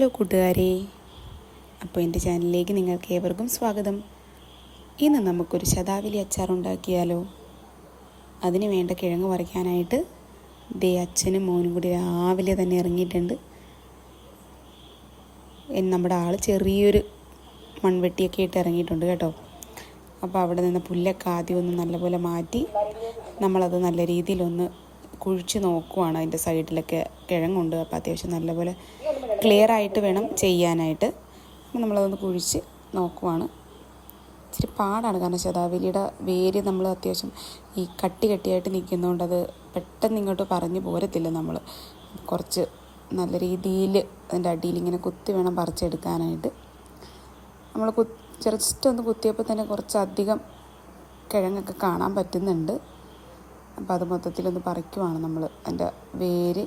Hello കൂട്ടുകാരെ. അപ്പോൾ എന്റെ ചാനലിലേക്ക് നിങ്ങൾക്ക് ഏവർക്കും സ്വാഗതം. ഇന്ന് നമുക്കൊരു ശതാവലി അച്ചാർ ഉണ്ടാക്കിയാലോ അതിന് വേണ്ട കിഴങ്ങ് പറിക്കാനായിട്ട് ദേ അച്ഛനും മോനും കൂടി രാവിലെ തന്നെ ഇറങ്ങിയിട്ടുണ്ട്. നമ്മുടെ ആൾ ചെറിയൊരു മൺവെട്ടിയൊക്കെ ഇട്ട് ഇറങ്ങിയിട്ടുണ്ട് കേട്ടോ. അപ്പോൾ അവിടെ നിന്ന് പുല്ലൊക്കെ ആദ്യം ഒന്ന് നല്ലപോലെ മാറ്റി നമ്മളത് നല്ല രീതിയിലൊന്ന് കുഴിച്ച് നോക്കുവാണ്. അതിന്റെ സൈഡിലൊക്കെ കിഴങ്ങുണ്ട്. അപ്പോൾ അത്യാവശ്യം നല്ലപോലെ ക്ലിയർ ആയിട്ട് വേണം ചെയ്യാനായിട്ട്. നമ്മളതൊന്ന് കുഴിച്ച് നോക്കുവാണ്. ഇച്ചിരി പാടാണ്. കാരണം ശതാവലിയുടെ വേര് നമ്മൾ അത്യാവശ്യം ഈ കട്ടി കട്ടിയായിട്ട് നിൽക്കുന്നതുകൊണ്ട് അത് പെട്ടെന്ന് ഇങ്ങോട്ട് പറഞ്ഞു പോരത്തില്ല നമ്മൾ. കുറച്ച് നല്ല രീതിയിൽ അതിന്റെ അടിയിൽ ഇങ്ങനെ കുത്തി വേണം പറിച്ചെടുക്കാനായിട്ട്. നമ്മൾ കു ജസ്റ്റ് ഒന്ന് കുത്തിയപ്പോൾ തന്നെ കുറച്ചധികം കിഴങ്ങൊക്കെ കാണാൻ പറ്റുന്നുണ്ട്. അപ്പോൾ അത് മൊത്തത്തിലൊന്ന് പറിക്കുവാണ് നമ്മൾ. അതിന്റെ വേര്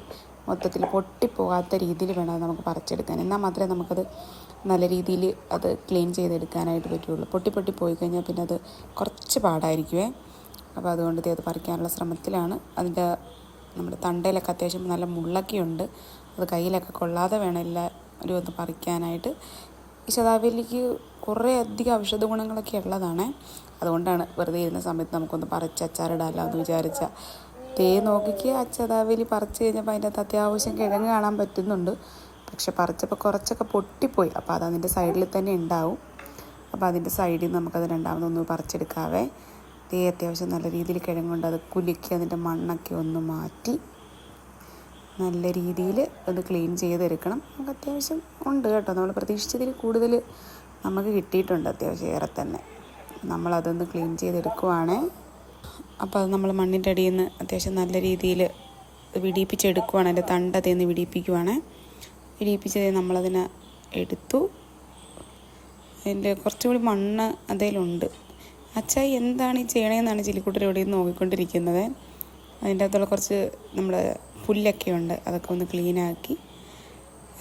മൊത്തത്തിൽ പൊട്ടിപ്പോകാത്ത രീതിയിൽ വേണം അത് നമുക്ക് പറിച്ചെടുക്കാൻ. എന്നാൽ മാത്രമേ നമുക്കത് നല്ല രീതിയിൽ അത് ക്ലീൻ ചെയ്തെടുക്കാനായിട്ട് പറ്റുള്ളൂ. പൊട്ടി പൊട്ടി പോയി കഴിഞ്ഞാൽ പിന്നെ അത് കുറച്ച് പാടായിരിക്കുമേ അപ്പോൾ അതുകൊണ്ട് അത് പറിക്കാനുള്ള ശ്രമത്തിലാണ്. അതിന്റെ നമ്മുടെ തണ്ടയിലൊക്കെ അത്യാവശ്യം നല്ല മുള്ളൊക്കെ ഉണ്ട്. അത് കയ്യിലൊക്കെ കൊള്ളാതെ വേണം എല്ലാവരും ഒന്ന് പറിക്കാനായിട്ട്. ഈ ശതാവലിക്ക് കുറേ അധികം ഔഷധ ഗുണങ്ങളൊക്കെ ഉള്ളതാണ്. അതുകൊണ്ടാണ് വെറുതെ ഇരുന്ന സമയത്ത് നമുക്കൊന്ന് പറിച്ച് അച്ചാറിടാമല്ലോ എന്ന് വിചാരിച്ച തേ നോക്കിക്ക് അച്ചതാവേലി പറിച്ച് കഴിഞ്ഞപ്പോൾ അതിന്റെ അകത്ത് അത്യാവശ്യം കിഴങ്ങ് കാണാൻ പറ്റുന്നുണ്ട്. പക്ഷെ പറിച്ചപ്പോൾ കുറച്ചൊക്കെ പൊട്ടിപ്പോയി. അപ്പോൾ അത് അതിന്റെ സൈഡിൽ തന്നെ ഉണ്ടാവും. അപ്പോൾ അതിന്റെ സൈഡിൽ നിന്ന് നമുക്കത് രണ്ടാമതൊന്ന് പറിച്ചെടുക്കാവേ. തേ അത്യാവശ്യം നല്ല രീതിയിൽ കിഴങ്ങുണ്ട്. അത് കുലുക്കി അതിന്റെ മണ്ണൊക്കെ ഒന്ന് മാറ്റി നല്ല രീതിയിൽ അത് ക്ലീൻ ചെയ്തെടുക്കണം. നമുക്ക് അത്യാവശ്യം ഉണ്ട് കേട്ടോ. നമ്മൾ പ്രതീക്ഷിച്ചതിൽ കൂടുതൽ നമുക്ക് കിട്ടിയിട്ടുണ്ട് അത്യാവശ്യം ഏറെ തന്നെ. നമ്മളതൊന്ന് ക്ലീൻ ചെയ്തെടുക്കുവാണേ. അപ്പോൾ അത് നമ്മൾ മണ്ണിന്റെ അടിയിൽ നിന്ന് അത്യാവശ്യം നല്ല രീതിയിൽ വിടിയിപ്പിച്ചെടുക്കുവാണ്. അതിന്റെ തണ്ട് അതിൽ നിന്ന് വിടിയിപ്പിക്കുവാണ്. വിടിയിപ്പിച്ചത് നമ്മളതിനെ എടുത്തു. അതിന്റെ കുറച്ചും കൂടി മണ്ണ് അതിലുണ്ട്. അച്ചായി എന്താണ് ഈ ചെയ്യണതെന്നാണ് ചിലിക്കുട്ടർ ഇവിടെ നോക്കിക്കൊണ്ടിരിക്കുന്നത്. അതിന്റെ അകത്തുള്ള കുറച്ച് നമ്മൾ പുല്ലൊക്കെ ഉണ്ട്. അതൊക്കെ ഒന്ന് ക്ലീനാക്കി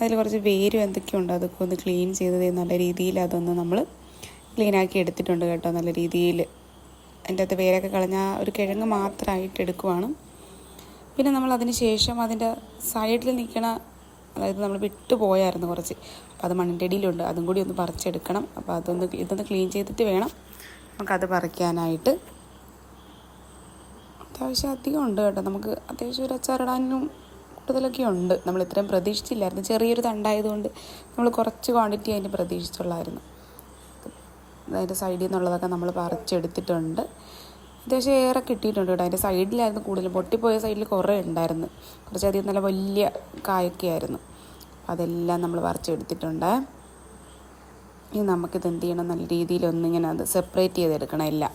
അതിൽ കുറച്ച് വേരും എന്തൊക്കെയോ ഉണ്ട്. അതൊക്കെ ഒന്ന് ക്ലീൻ ചെയ്തത് നല്ല രീതിയിൽ അതൊന്ന് നമ്മൾ ക്ലീനാക്കി എടുത്തിട്ടുണ്ട് കേട്ടോ. നല്ല രീതിയിൽ അതിന്റെ അകത്ത് വേരൊക്കെ കളഞ്ഞ ഒരു കിഴങ്ങ് മാത്രമായിട്ട് എടുക്കുവാണ്. പിന്നെ നമ്മൾ അതിന് ശേഷം അതിന്റെ സൈഡിൽ നിൽക്കണ അതായത് നമ്മൾ വിട്ടുപോയായിരുന്നു കുറച്ച്. അപ്പോൾ അത് മണ്ണിന്റെ അടിയിലുണ്ട് അതും കൂടി ഒന്ന് പറിച്ചെടുക്കണം. അപ്പോൾ അതൊന്ന് ഇതൊന്ന് ക്ലീൻ ചെയ്തിട്ട് വേണം നമുക്കത് പറിക്കാനായിട്ട്. അത്യാവശ്യം അധികം ഉണ്ട് കേട്ടോ. നമുക്ക് അത്യാവശ്യം ഒരു അച്ചാറിടാനും കൂടുതലൊക്കെ ഉണ്ട്. നമ്മൾ ഇത്രയും പ്രതീക്ഷിച്ചില്ലായിരുന്നു. ചെറിയൊരു തണ്ടായതുകൊണ്ട് നമ്മൾ കുറച്ച് ക്വാണ്ടിറ്റി അതിന് പ്രതീക്ഷിച്ചുള്ളായിരുന്നു. അതിന്റെ സൈഡിൽ നിന്നുള്ളതൊക്കെ നമ്മൾ പറിച്ചെടുത്തിട്ടുണ്ട്. അത്യാവശ്യം ഏറെ കിട്ടിയിട്ടുണ്ട് കേട്ടോ. അതിന്റെ സൈഡിലായിരുന്നു കൂടുതലും പൊട്ടിപ്പോയ സൈഡിൽ കുറേ ഉണ്ടായിരുന്നു. കുറച്ചധികം നല്ല വലിയ കായൊക്കെ ആയിരുന്നു. അതെല്ലാം നമ്മൾ പറിച്ചെടുത്തിട്ടുണ്ട്. ഇനി നമുക്കിത് എന്ത് ചെയ്യണം നല്ല രീതിയിൽ ഒന്നിങ്ങനെ അത് സെപ്പറേറ്റ് ചെയ്തെടുക്കണം. എല്ലാം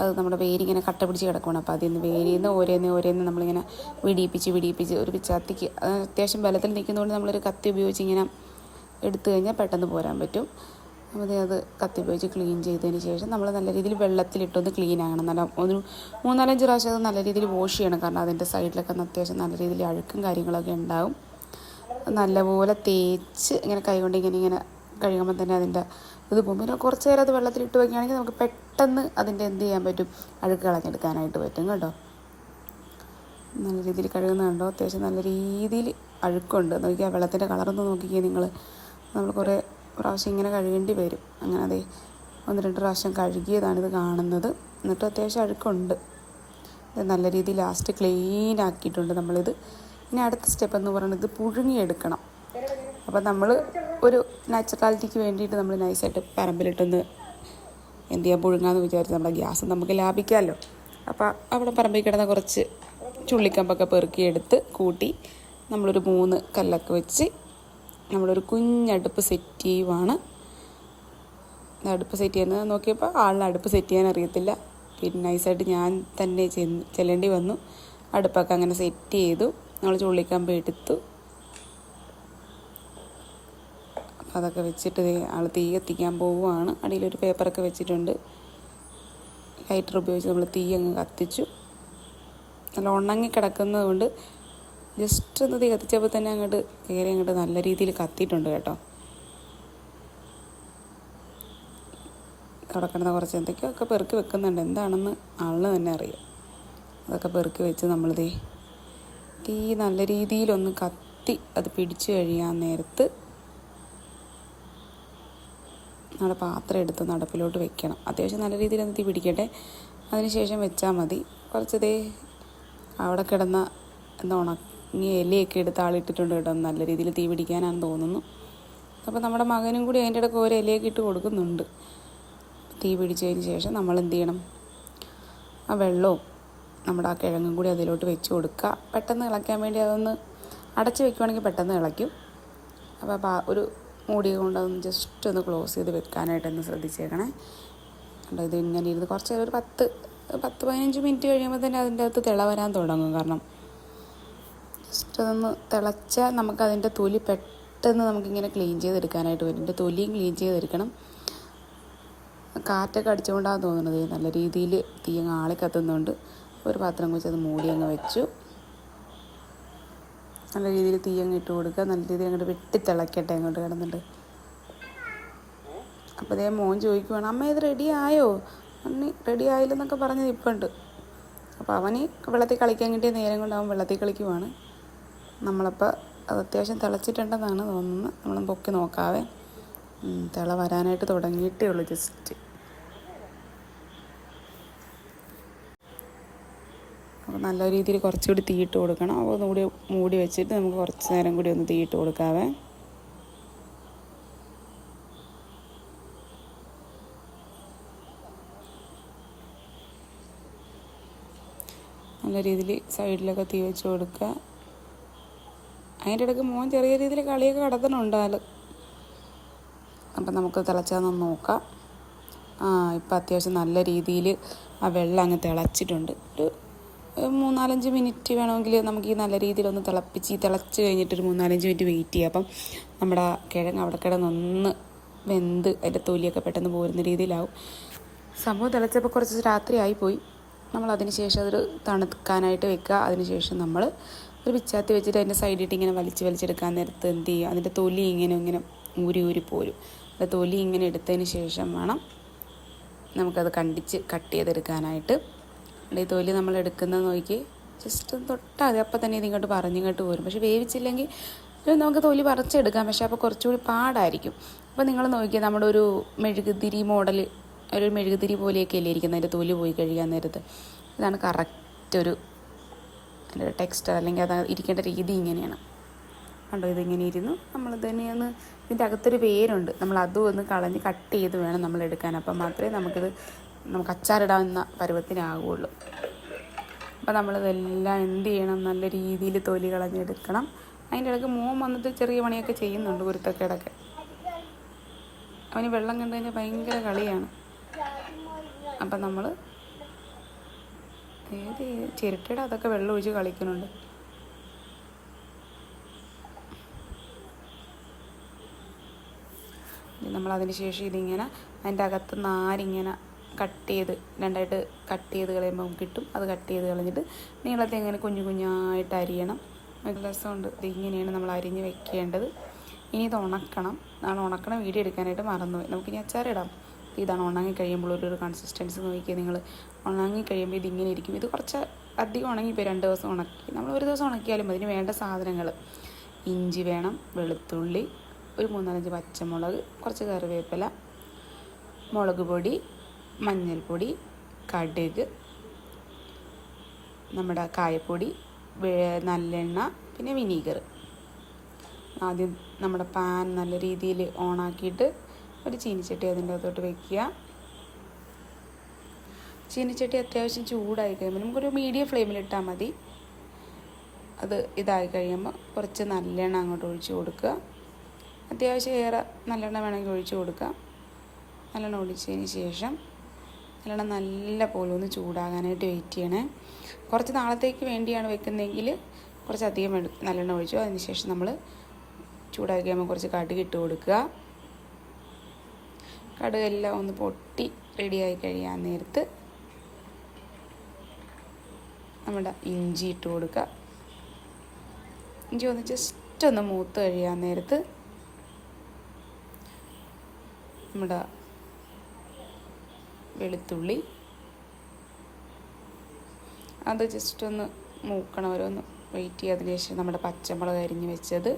അത് നമ്മുടെ വേരിങ്ങനെ കട്ട പിടിച്ച് കിടക്കണം അപ്പോൾ അതിൽ നിന്ന് വേരിൽ നിന്ന് ഓരോന്ന് ഓരോന്ന് നമ്മളിങ്ങനെ വിടിയിപ്പിച്ച് വിടിയിപ്പിച്ച് ഒരു പിച്ചാത്തിക്ക് അത് അത്യാവശ്യം ബലത്തിൽ നിൽക്കുന്നതുകൊണ്ട് നമ്മളൊരു കത്തി ഉപയോഗിച്ച് ഇങ്ങനെ എടുത്തു കഴിഞ്ഞാൽ പെട്ടെന്ന് പോരാൻ പറ്റും. അപ്പോൾ അത് കത്തി ഉപയോഗിച്ച് ക്ലീൻ ചെയ്തതിന് ശേഷം നമ്മൾ നല്ല രീതിയിൽ വെള്ളത്തിലിട്ടൊന്ന് ക്ലീൻ ആകണം. നല്ല ഒരു മൂന്നാലഞ്ച് പ്രാവശ്യം അത് നല്ല രീതിയിൽ വാഷ് ചെയ്യണം. കാരണം അതിന്റെ സൈഡിലൊക്കെ അത്യാവശ്യം നല്ല രീതിയിൽ അഴുക്കും കാര്യങ്ങളൊക്കെ ഉണ്ടാവും. നല്ലപോലെ തേച്ച് ഇങ്ങനെ കൈകൊണ്ട് ഇങ്ങനെ ഇങ്ങനെ കഴുകുമ്പോൾ തന്നെ അതിന്റെ ഇത് പോകും. പിന്നെ കുറച്ച് നേരം അത് വെള്ളത്തിലിട്ട് വയ്ക്കുകയാണെങ്കിൽ നമുക്ക് പെട്ടെന്ന് അതിന്റെ എന്ത് ചെയ്യാൻ പറ്റും? അഴുക്ക് കളഞ്ഞെടുക്കാനായിട്ട് പറ്റും കേട്ടോ. നല്ല രീതിയിൽ കഴുകുന്നുണ്ടോ? അത്യാവശ്യം നല്ല രീതിയിൽ അഴുക്കുണ്ട്. നോക്കിയാൽ വെള്ളത്തിന്റെ കളറൊന്ന് നോക്കിക്കുക നിങ്ങൾ നമ്മൾ കുറേ പ്രാവശ്യം ഇങ്ങനെ കഴുകേണ്ടി വരും. അങ്ങനെ അതെ ഒന്ന് രണ്ട് പ്രാവശ്യം കഴുകിയതാണ് ഇത് കാണുന്നത്. എന്നിട്ട് അത്യാവശ്യം അഴുക്കുണ്ട്. ഇത് നല്ല രീതിയിൽ ലാസ്റ്റ് ക്ലീൻ ആക്കിയിട്ടുണ്ട് നമ്മളിത്. ഇനി അടുത്ത സ്റ്റെപ്പ് എന്ന് പറയുന്നത് പുഴുങ്ങിയെടുക്കണം. അപ്പോൾ നമ്മൾ ഒരു നാച്ചുറാലിറ്റിക്ക് വേണ്ടിയിട്ട് നമ്മൾ നൈസായിട്ട് പറമ്പിലിട്ടൊന്ന് എന്ത് ചെയ്യാം പുഴുങ്ങാന്ന് വിചാരിച്ച് നമ്മുടെ ഗ്യാസ് നമുക്ക് ലാഭിക്കാമല്ലോ അപ്പോൾ അവിടെ പറമ്പിൽ കിടന്ന കുറച്ച് ചുള്ളിക്കമ്പൊക്കെ പെറുക്കിയെടുത്ത് കൂട്ടി നമ്മളൊരു മൂന്ന് കല്ലൊക്കെ വെച്ച് നമ്മളൊരു കുഞ്ഞടുപ്പ് സെറ്റ് ചെയ്യുവാണ്. അടുപ്പ് സെറ്റ് ചെയ്യുന്നത്. നോക്കിയപ്പോൾ ആളിന് അടുപ്പ് സെറ്റ് ചെയ്യാൻ അറിയത്തില്ല. പിന്നെ നൈസായിട്ട് ഞാൻ തന്നെ ചെന്ന് ചെല്ലേണ്ടി വന്നു. അടുപ്പൊക്കെ അങ്ങനെ സെറ്റ് ചെയ്തു. നമ്മൾ ചുള്ളിക്കമ്പ് എടുത്തു. അപ്പോൾ അതൊക്കെ വെച്ചിട്ട് ആൾ തീ കത്തിക്കാൻ പോവുകയാണ് അടിയിലൊരു പേപ്പറൊക്കെ വെച്ചിട്ടുണ്ട്. ലൈറ്റർ ഉപയോഗിച്ച് നമ്മൾ തീ അങ്ങ് കത്തിച്ചു. നല്ല ഉണങ്ങി കിടക്കുന്നത് കൊണ്ട് ജസ്റ്റ് ഒന്ന് തീ കത്തിച്ചപ്പോൾ തന്നെ അങ്ങോട്ട് കയറി അങ്ങോട്ട് നല്ല രീതിയിൽ കത്തിയിട്ടുണ്ട് കേട്ടോ. അവിടെ കുറച്ച് എന്തൊക്കെയൊക്കെ പെറുക്കി വെക്കുന്നുണ്ട്. എന്താണെന്ന് ആളിന് തന്നെ അറിയാം. അതൊക്കെ പെറുക്കി വെച്ച് നമ്മളിതേ തീ നല്ല രീതിയിലൊന്ന് കത്തി അത് പിടിച്ചു കഴിയാൻ നേരത്ത് നമ്മുടെ പാത്രം എടുത്ത് നടപ്പിലോട്ട് വെക്കണം. അത്യാവശ്യം നല്ല രീതിയിൽ ഒന്ന് തീ പിടിക്കട്ടെ. അതിനുശേഷം വെച്ചാൽ മതി. കുറച്ച് ദേ അവിടെ കിടന്ന എന്താ ഉണങ്ങിയ ഇലയൊക്കെ എടുത്ത് ആളിട്ടിട്ടുണ്ട് കേട്ടോ. നല്ല രീതിയിൽ തീ പിടിക്കാനാണെന്ന് തോന്നുന്നു. അപ്പോൾ നമ്മുടെ മകനും കൂടി അതിന്റെ ഇടയ്ക്ക് ഓരോ ഇലയൊക്കെ ഇട്ട് കൊടുക്കുന്നുണ്ട്. തീ പിടിച്ചതിന് ശേഷം നമ്മൾ എന്ത് ചെയ്യണം? ആ വെള്ളവും നമ്മുടെ ആ കിഴങ്ങും കൂടി അതിലോട്ട് വെച്ച് കൊടുക്കുക. പെട്ടെന്ന് ഇളക്കാൻ വേണ്ടി അതൊന്ന് അടച്ച് വെക്കുവാണെങ്കിൽ പെട്ടെന്ന് ഇളയ്ക്കും. അപ്പോൾ ഒരു മൂടി കൊണ്ട് അതൊന്ന് ജസ്റ്റ് ഒന്ന് ക്ലോസ് ചെയ്ത് വെക്കാനായിട്ടൊന്ന് ശ്രദ്ധിച്ചേക്കണേ. ഇത് ഇങ്ങനെ ഇരുന്ന് കുറച്ച് ഒരു പത്ത് പത്ത് പതിനഞ്ച് മിനിറ്റ് കഴിയുമ്പോൾ തന്നെ അതിന്റെ അകത്ത് തിള വരാൻ തുടങ്ങും. കാരണം ജസ്റ്റ് അതൊന്ന് തിളച്ചാൽ നമുക്ക് അതിന്റെ തൊലി പെട്ടെന്ന് നമുക്കിങ്ങനെ ക്ലീൻ ചെയ്തെടുക്കാനായിട്ട് വരും എന്റെ തൊലിയും ക്ലീൻ ചെയ്തെടുക്കണം. കാറ്റൊക്കെ അടിച്ചുകൊണ്ടാണ് തോന്നുന്നത്. നല്ല രീതിയിൽ തീ അങ്ങ് ആളെ കത്തുന്നുണ്ട്. ഒരു പാത്രം വെച്ച് അത് മൂടി അങ്ങ് വെച്ചു. നല്ല രീതിയിൽ തീ അങ്ങ് ഇട്ട് കൊടുക്കുക. നല്ല രീതിയിൽ അങ്ങോട്ട് വെട്ടി തിളക്കട്ടെ അങ്ങോട്ട് കിടന്നിട്ട്. അപ്പോൾ അതേ മോൻ ചോദിക്കുവാണ് അമ്മ ഇത് റെഡി ആയോ? അണ്ണി റെഡി ആയില്ലെന്നൊക്കെ പറഞ്ഞത് ഇപ്പം ഉണ്ട് അപ്പോൾ അവന് വെള്ളത്തിൽ കളിക്കാൻ കിട്ടിയ നേരം കൊണ്ട് അവൻ വെള്ളത്തിൽ കളിക്കുവാണ്. നമ്മളപ്പോൾ അത് അത്യാവശ്യം തിളച്ചിട്ടുണ്ടെന്നാണ് തോന്നുന്നത്. നമ്മൾ പൊക്കി നോക്കാവേ. തിള വരാനായിട്ട് തുടങ്ങിയിട്ടേ ഉള്ളൂ ജസ്റ്റ് അപ്പോൾ നല്ല രീതിയിൽ കുറച്ചുകൂടി തീയിട്ട് കൊടുക്കണം. അപ്പോൾ ഒന്നുകൂടി മൂടി വെച്ചിട്ട് നമുക്ക് കുറച്ച് നേരം കൂടി ഒന്ന് തീയിട്ട് കൊടുക്കാവേ. നല്ല രീതിയിൽ സൈഡിലൊക്കെ തീ വെച്ച് കൊടുക്കുക. അതിന്റെ ഇടയ്ക്ക് മോൻ ചെറിയ രീതിയിൽ കളിയൊക്കെ കടത്തണുണ്ട് ആൾ അപ്പം നമുക്ക് തിളച്ചാന്ന് നോക്കാം. ആ ഇപ്പം അത്യാവശ്യം നല്ല രീതിയിൽ ആ വെള്ളം അങ്ങ് തിളച്ചിട്ടുണ്ട്. ഒരു മൂന്നാലഞ്ച് മിനിറ്റ് വേണമെങ്കിൽ നമുക്ക് ഈ നല്ല രീതിയിലൊന്ന് തിളപ്പിച്ച് ഈ തിളച്ച് കഴിഞ്ഞിട്ടൊരു മൂന്നാലഞ്ച് മിനിറ്റ് വെയിറ്റ് ചെയ്യാം. അപ്പം നമ്മുടെ ആ കിഴങ്ങ് അവിടെ കിടന്നൊന്ന് വെന്ത് അതിന്റെ തൊലിയൊക്കെ പെട്ടെന്ന് പോരുന്ന രീതിയിലാവും. സംഭവം തിളച്ചപ്പോൾ കുറച്ച് രാത്രി ആയിപ്പോയി നമ്മൾ അതിന് ശേഷം അതൊരു തണുക്കാനായിട്ട് വെക്കുക. അതിന് ശേഷം നമ്മൾ ഒരു പിച്ചാത്തി വെച്ചിട്ട് അതിന്റെ സൈഡിട്ട് ഇങ്ങനെ വലിച്ച് വലിച്ചെടുക്കാൻ നേരത്ത് എന്ത് ചെയ്യുക? അതിന്റെ തൊലി ഇങ്ങനെ ഇങ്ങനെ ഊരി ഊരി പോരും. അത് തൊലി ഇങ്ങനെ എടുത്തതിന് ശേഷം വേണം നമുക്കത് കണ്ടിച്ച് കട്ട് ചെയ്തെടുക്കാനായിട്ട്. ഈ തൊലി നമ്മൾ എടുക്കുന്നത് നോക്കി ജസ്റ്റ് തൊട്ടാതെ അപ്പം തന്നെ ഇതിങ്ങോട്ട് പറഞ്ഞിങ്ങോട്ട് പോരും. പക്ഷെ വേവിച്ചില്ലെങ്കിൽ നമുക്ക് തൊലി പറിച്ചെടുക്കാം. പക്ഷെ അപ്പോൾ കുറച്ചുകൂടി പാടായിരിക്കും. അപ്പോൾ നിങ്ങൾ നോക്കിയാൽ നമ്മുടെ ഒരു മെഴുകുതിരി മോഡൽ ഒരു മെഴുകുതിരി പോലെയൊക്കെ അല്ലേ ഇരിക്കുന്നത് അതിന്റെ തൊലി പോയി കഴിയാൻ നേരത്ത്. ഇതാണ് കറക്റ്റ് ഒരു അതിന്റെ ടെക്സ്റ്റർ അല്ലെങ്കിൽ അത് ഇരിക്കേണ്ട രീതി ഇങ്ങനെയാണ്. കണ്ടോ ഇതിങ്ങനെ ഇരുന്നു. നമ്മൾ തന്നെയൊന്ന് ഇതിന്റെ അകത്തൊരു പേരുണ്ട് നമ്മൾ അതും ഒന്ന് കളഞ്ഞ് കട്ട് ചെയ്ത് വേണം നമ്മൾ എടുക്കാൻ. അപ്പം മാത്രമേ നമുക്കിത് നമുക്ക് അച്ചാറിടാവുന്ന പരുവത്തിനാകുള്ളൂ അപ്പോൾ നമ്മളിതെല്ലാം എന്ത് ചെയ്യണം? നല്ല രീതിയിൽ തൊലി കളഞ്ഞെടുക്കണം. അതിന്റെ ഇടയ്ക്ക് മോൻ വന്നിട്ട് ചെറിയ പണിയൊക്കെ ചെയ്യുന്നുണ്ട് കുരുത്തക്കേടൊക്കെ. അവന് വെള്ളം കണ്ടു കഴിഞ്ഞാൽ ഭയങ്കര കളിയാണ്. അപ്പം നമ്മൾ ഏത് ചിരട്ടയുടെ അതൊക്കെ വെള്ളം ഒഴിച്ച് കളിക്കുന്നുണ്ട്. നമ്മൾ അതിന് ശേഷം ഇതിങ്ങനെ അതിന്റെ അകത്ത് നാരിങ്ങനെ കട്ട് ചെയ്ത് രണ്ടായിട്ട് കട്ട് ചെയ്ത് കളയുമ്പോൾ കിട്ടും. അത് കട്ട് ചെയ്ത് കളഞ്ഞിട്ട് നീളത്തെ ഇങ്ങനെ കുഞ്ഞു കുഞ്ഞായിട്ട് അരിയണം. ഒരു രസമുണ്ട്. ഇതിങ്ങനെയാണ് നമ്മൾ അരിഞ്ഞ് വെക്കേണ്ടത്. ഇനി ഇത് ഉണക്കണം. നാളെ ഉണക്കണം വീഡിയോ എടുക്കാനായിട്ട് മറന്നുപോയി. നമുക്കിനി അച്ചാറിടാം ഇതാണ് ഉണങ്ങി കഴിയുമ്പോൾ ഒരു കൺസിസ്റ്റൻസി നോക്കി നിങ്ങൾ ഉണങ്ങി കഴിയുമ്പോൾ ഇതിങ്ങനെ ഇരിക്കും. ഇത് കുറച്ച് അധികം ഉണങ്ങി ഇപ്പോൾ രണ്ട് ദിവസം ഉണക്കി. നമ്മൾ ഒരു ദിവസം ഉണക്കിയാലും അതിന് വേണ്ട സാധനങ്ങൾ ഇഞ്ചി വേണം വെളുത്തുള്ളി ഒരു മൂന്നാലഞ്ച് പച്ചമുളക് കുറച്ച് കറിവേപ്പില മുളക് പൊടി മഞ്ഞൾപ്പൊടി കടുക് നമ്മുടെ കായപ്പൊടി നല്ലെണ്ണ പിന്നെ വിനീഗർ. ആദ്യം നമ്മുടെ പാൻ നല്ല രീതിയിൽ ഓണാക്കിയിട്ട് ഒരു ചീനിച്ചട്ടി അതിന്റെ അകത്തോട്ട് വെക്കുക. ചീനിച്ചട്ടി അത്യാവശ്യം ചൂടായി കഴിയുമ്പോൾ നമുക്കൊരു മീഡിയം ഫ്ലെയിമിലിട്ടാൽ മതി. അത് ഇതായി കഴിയുമ്പോൾ കുറച്ച് നല്ലെണ്ണ അങ്ങോട്ട് ഒഴിച്ചു കൊടുക്കുക. അത്യാവശ്യം ഏറെ നല്ലെണ്ണ വേണമെങ്കിൽ ഒഴിച്ചു കൊടുക്കുക. നല്ലെണ്ണ ഒഴിച്ചതിന് ശേഷം നല്ലെണ്ണ നല്ല പോലെ ഒന്ന് ചൂടാകാനായിട്ട് വെയിറ്റ് ചെയ്യണേ. കുറച്ച് നാളത്തേക്ക് വേണ്ടിയാണ് വെക്കുന്നതെങ്കിൽ കുറച്ച് അധികം വെളി- നല്ലെണ്ണ ഒഴിച്ചു. അതിന് ശേഷം നമ്മൾ ചൂടാക്കി കഴിയുമ്പോൾ കുറച്ച് കടുക് ഇട്ട് കൊടുക്കുക. കടുകെല്ലാം ഒന്ന് പൊട്ടി റെഡിയായി കഴിയാൻ നേരത്ത് നമ്മുടെ ഇഞ്ചി ഇട്ട് കൊടുക്കുക. ഇഞ്ചി ഒന്ന് ജസ്റ്റ് ഒന്ന് മൂത്ത് കഴിയാൻ നേരത്ത് നമ്മുടെ വെളുത്തുള്ളി അത് ജസ്റ്റ് ഒന്ന് മൂക്കണം. ഓരോന്ന് വെയിറ്റ് ചെയ്തതിന് ശേഷം നമ്മുടെ പച്ചമുളക് അരിഞ്ഞ് വെച്ചത്.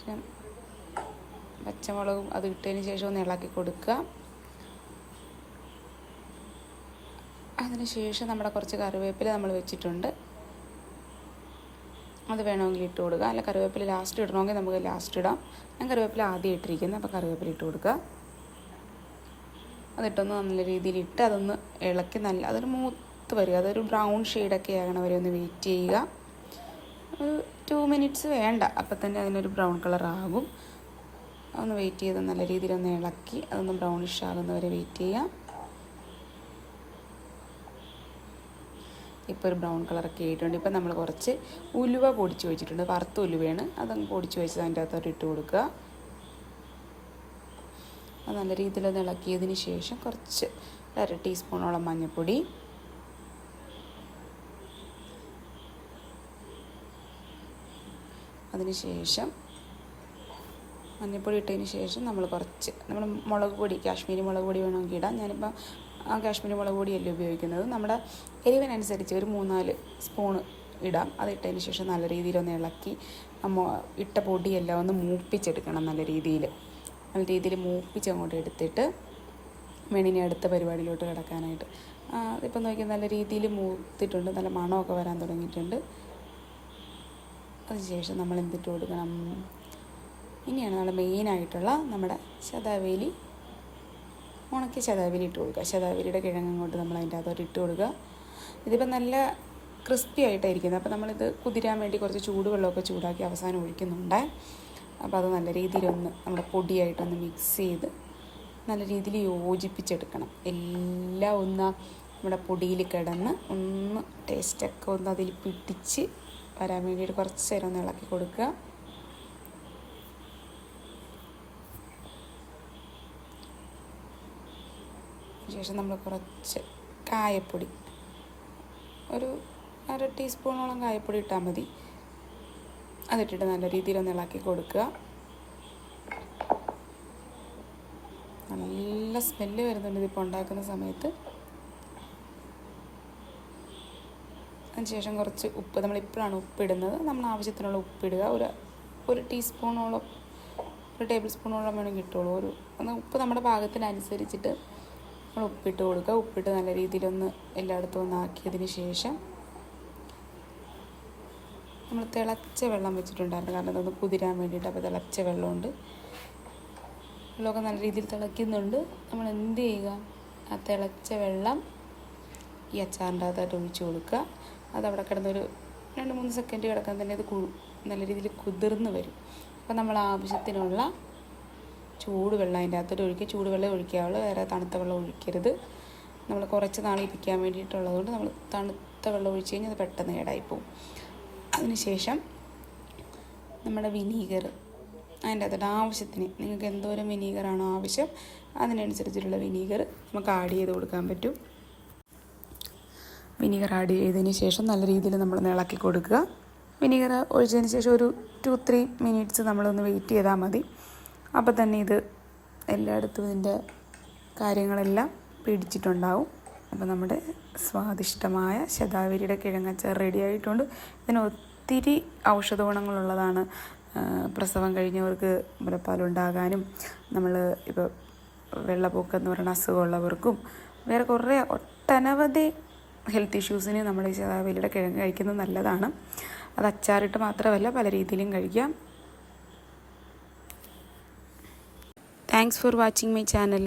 ശേഷം പച്ചമുളകും അത് ഇട്ടതിന് ശേഷം ഒന്ന് ഇളക്കി കൊടുക്കുക. അതിനുശേഷം നമ്മുടെ കുറച്ച് കറിവേപ്പില നമ്മൾ വെച്ചിട്ടുണ്ട്. അത് വേണമെങ്കിൽ ഇട്ട് കൊടുക്കുക. അല്ല കറിവേപ്പില ലാസ്റ്റ് ഇടണമെങ്കിൽ നമുക്ക് ലാസ്റ്റ് ഇടാം. ഞാൻ കറിവേപ്പില ആദ്യം ഇട്ടിരിക്കുന്നത് അപ്പോൾ കറിവേപ്പില ഇട്ട് കൊടുക്കുക. അതിട്ടൊന്ന് നല്ല രീതിയിൽ ഇട്ട് അതൊന്ന് ഇളക്കി നല്ല അതൊരു മൂത്ത് വരിക. അതൊരു ബ്രൗൺ ഷെയ്ഡൊക്കെ ആകണ വരെ ഒന്ന് വെയിറ്റ് ചെയ്യുക. ഒരു ടു മിനിറ്റ്സ് വേണ്ട. അപ്പം തന്നെ അതിനൊരു ബ്രൗൺ കളർ ആകും. ഒന്ന് വെയിറ്റ് ചെയ്ത് നല്ല രീതിയിൽ ഒന്ന് ഇളക്കി അതൊന്ന് ബ്രൗണിഷ് ആകുന്ന വരെ വെയിറ്റ് ചെയ്യാം. ഇപ്പോൾ ഒരു ബ്രൗൺ കളറൊക്കെ ആയിട്ടുണ്ട്. ഇപ്പം നമ്മൾ കുറച്ച് ഉലുവ പൊടിച്ച് വെച്ചിട്ടുണ്ട്. വറുത്ത ഉലുവയാണ്. അതങ്ങ് പൊടിച്ച് വെച്ചത് അതിന്റെ അകത്തോട്ട് ഇട്ട് കൊടുക്കുക. അത് നല്ല രീതിയിൽ ഒന്ന് ഇളക്കിയതിന് ശേഷം കുറച്ച് അര ടീസ്പൂണോളം മഞ്ഞൾപ്പൊടി അതിന് ശേഷം മഞ്ഞൾപ്പൊടി ഇട്ടതിന് ശേഷം നമ്മൾ കുറച്ച് നമ്മൾ മുളക് പൊടി കാശ്മീരി മുളക് പൊടി വേണമെങ്കിൽ ഇടാം. ഞാനിപ്പോൾ ആ കാശ്മീരി മുളക് പൊടിയല്ലേ ഉപയോഗിക്കുന്നത്. നമ്മുടെ എരിവിനനുസരിച്ച് ഒരു മൂന്നാൽ സ്പൂണ് ഇടാം. അത് ഇട്ടതിന് ശേഷം നല്ല രീതിയിൽ ഒന്ന് ഇളക്കി ഇട്ട പൊടിയെല്ലാം ഒന്ന് മൂപ്പിച്ചെടുക്കണം നല്ല രീതിയിൽ നല്ല രീതിയിൽ മൂപ്പിച്ച് അങ്ങോട്ട് എടുത്തിട്ട് വേണിനി അടുത്ത പരിപാടിയിലോട്ട് കിടക്കാനായിട്ട്. അതിപ്പോൾ നോക്കിയാൽ നല്ല രീതിയിൽ മൂത്തിട്ടുണ്ട്. നല്ല മണമൊക്കെ വരാൻ തുടങ്ങിയിട്ടുണ്ട്. അതിനുശേഷം നമ്മൾ എന്തിട്ട് കൊടുക്കണം? ഇനിയാണ് നമ്മൾ മെയിനായിട്ടുള്ള നമ്മുടെ ശതാവേലി. ഉണക്കി ശതാവേലി ഇട്ട് കൊടുക്കുക. ശതാവേലിയുടെ കിഴങ്ങ് അങ്ങോട്ട് നമ്മൾ അതിന്റെ അകത്തോട്ട് ഇട്ട് കൊടുക്കുക. ഇതിപ്പോൾ നല്ല ക്രിസ്പി ആയിട്ടായിരിക്കുന്നത് അപ്പോൾ നമ്മളിത് കുതിരാൻ വേണ്ടി കുറച്ച് ചൂടുവെള്ളമൊക്കെ ചൂടാക്കി അവസാനം ഒഴിക്കുന്നുണ്ട്. അപ്പോൾ അത് നല്ല രീതിയിലൊന്ന് നമ്മുടെ പൊടിയായിട്ടൊന്ന് മിക്സ് ചെയ്ത് നല്ല രീതിയിൽ യോജിപ്പിച്ചെടുക്കണം. എല്ലാം ഒന്ന് നമ്മുടെ പൊടിയിൽ കിടന്ന് ഒന്ന് ടേസ്റ്റൊക്കെ ഒന്ന് അതിൽ പിടിച്ച് വരാൻ വേണ്ടിയിട്ട് കുറച്ച് നേരം ഒന്ന് ഇളക്കി കൊടുക്കുക. ശേഷം നമ്മൾ കുറച്ച് കായപ്പൊടി. ഒരു അര ടീസ്പൂണോളം കായപ്പൊടി ഇട്ടാൽ മതി. അതിട്ടിട്ട് നല്ല രീതിയിൽ ഒന്ന് ഇളക്കി കൊടുക്കുക. നല്ല സ്മെല്ല് വരുന്നുണ്ട് ഇതിപ്പോൾ ഉണ്ടാക്കുന്ന സമയത്ത്. അതിനുശേഷം കുറച്ച് ഉപ്പ് നമ്മളിപ്പോഴാണ് ഉപ്പിടുന്നത്. നമ്മൾ ആവശ്യത്തിനുള്ള ഉപ്പിടുക. ഒരു ഒരു ടീസ്പൂണോളം ഒരു ടേബിൾ സ്പൂണോളം വേണമെങ്കിൽ കിട്ടുള്ളൂ ഒരു ഉപ്പ് നമ്മുടെ പാകത്തിനനുസരിച്ചിട്ട് നമ്മൾ ഉപ്പിട്ട് കൊടുക്കുക. ഉപ്പിട്ട് നല്ല രീതിയിലൊന്ന് എല്ലായിടത്തും ഒന്ന് ആക്കിയതിന് ശേഷം നമ്മൾ തിളച്ച വെള്ളം വെച്ചിട്ടുണ്ടായിരുന്നു. കാരണം അതൊന്ന് കുതിരാൻ വേണ്ടിയിട്ട് അപ്പോൾ തിളച്ച വെള്ളമുണ്ട്. വെള്ളമൊക്കെ നല്ല രീതിയിൽ തിളയ്ക്കുന്നുണ്ട്. നമ്മൾ എന്ത് ചെയ്യുക? ആ തിളച്ച വെള്ളം ഈ അച്ചാറിന്റെ അകത്തായിട്ട് ഒഴിച്ച് കൊടുക്കുക. അത് അവിടെ കിടന്നൊരു രണ്ട് മൂന്ന് സെക്കൻഡ് കിടക്കാൻ തന്നെ അത് നല്ല രീതിയിൽ കുതിർന്ന് വരും. അപ്പോൾ നമ്മൾ ആവശ്യത്തിനുള്ള ചൂടുവെള്ളം അതിന്റെ അകത്തോട്ട് ഒഴിക്കുക. ചൂടുവെള്ളം ഒഴിക്കാവുള്ളൂ വേറെ തണുത്ത വെള്ളം ഒഴിക്കരുത്. നമ്മൾ കുറച്ച് നാൾ ഇരിക്കാൻ വേണ്ടിയിട്ടുള്ളതുകൊണ്ട് നമ്മൾ തണുത്ത വെള്ളം ഒഴിച്ച് കഴിഞ്ഞാൽ അത് പെട്ടെന്ന് കേടായിപ്പോവും അതിനുശേഷം നമ്മുടെ വിനീഗർ അതിന്റെ അകത്തോട്ട് ആവശ്യത്തിന് നിങ്ങൾക്ക് എന്തോരം വിനീഗറാണോ ആവശ്യം അതിനനുസരിച്ചിട്ടുള്ള വിനീഗർ നമുക്ക് ആഡ് ചെയ്ത് കൊടുക്കാൻ പറ്റും. വിനീഗർ ആഡ് ചെയ്തതിന് ശേഷം നല്ല രീതിയിൽ നമ്മൾ ഇളക്കി കൊടുക്കുക. വിനീഗർ ഒഴിച്ചതിന് ശേഷം ഒരു ടു ത്രീ മിനിറ്റ്സ് നമ്മളൊന്ന് വെയിറ്റ് ചെയ്താൽ മതി. അപ്പോൾ തന്നെ ഇത് എല്ലായിടത്തും ഇതിന്റെ കാര്യങ്ങളെല്ലാം പിടിച്ചിട്ടുണ്ടാവും. അപ്പോൾ നമ്മുടെ സ്വാദിഷ്ടമായ ശതാവരിയുടെ കിഴങ്ങച്ചാർ റെഡി ആയിട്ടുണ്ട്. ഇതിന് ഒത്തിരി ഔഷധ ഗുണങ്ങളുള്ളതാണ് പ്രസവം കഴിഞ്ഞവർക്ക് മുലപ്പാലുണ്ടാകാനും നമ്മൾ ഇപ്പോൾ വെള്ളപ്പൊക്കം എന്ന് പറയുന്ന അസുഖമുള്ളവർക്കും വേറെ കുറേ ഒട്ടനവധി ഹെൽത്ത് ഇഷ്യൂസിന് നമ്മൾ ഈ ശതാവലിയുടെ കിഴങ്ങ് കഴിക്കുന്നത് നല്ലതാണ്. അത് അച്ചാറിട്ട് മാത്രമല്ല പല രീതിയിലും കഴിക്കാം. Thanks for watching my channel